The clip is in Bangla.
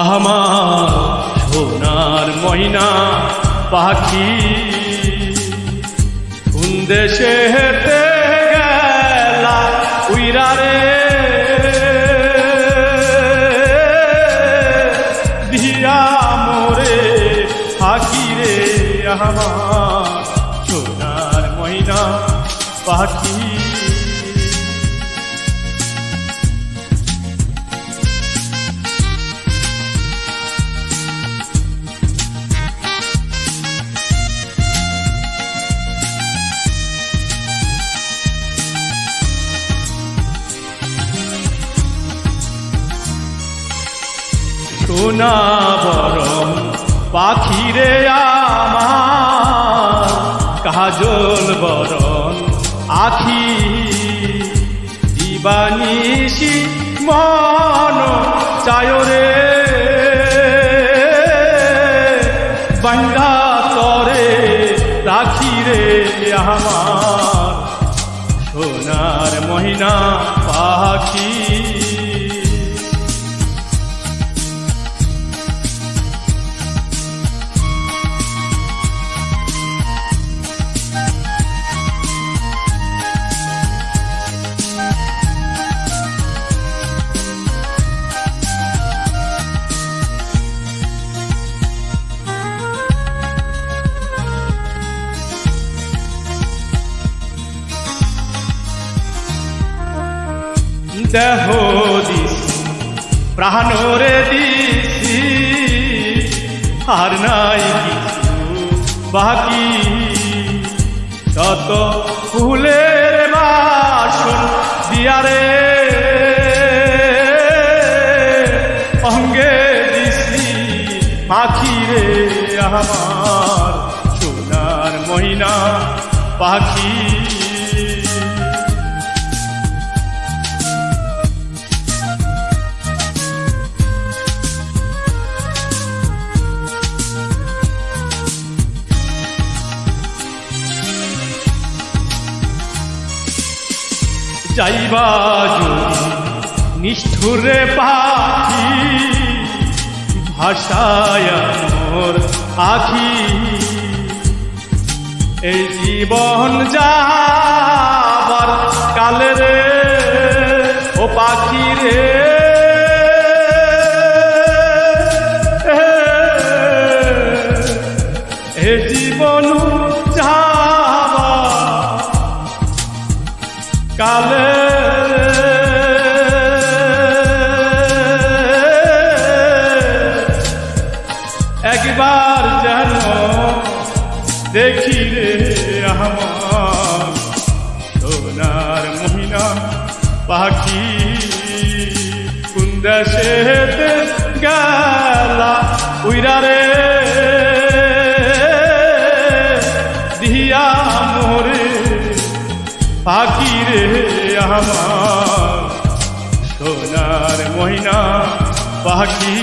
আমার সোনার ময়না পাখি। কোন দেশে হেতে গেলা উইরা রে? দিয়া মোরে পাখি রে আমার সোনার পাখি। সোনা বরম পাখিরে আমার কাজল বরণ, আখি দিবানিসি মন চায়রে বাংলা তরে রাখি রে আমার সোনার মহিনা। দেহ দিছি প্রাণরে দিছি, আর নাই বাকি। শত ফুলের বাসন দিয়ারে অঙ্গে দিছি, পাখি রে আমার, সোনার মহিনা পাখি। যাইবা যদি নিষ্ঠুরে পাখি, ভাষায় মোর আখি। এই জীবন যাবার কালে রে, ও পাখি রে। একবার যেন দেখি রে আমার সোনার মহিনা পাখি কুন্দাসে গেলা উইরা রে। দিয়া মোরে পাখি রে। আমার সোনার মহিনা পাখি।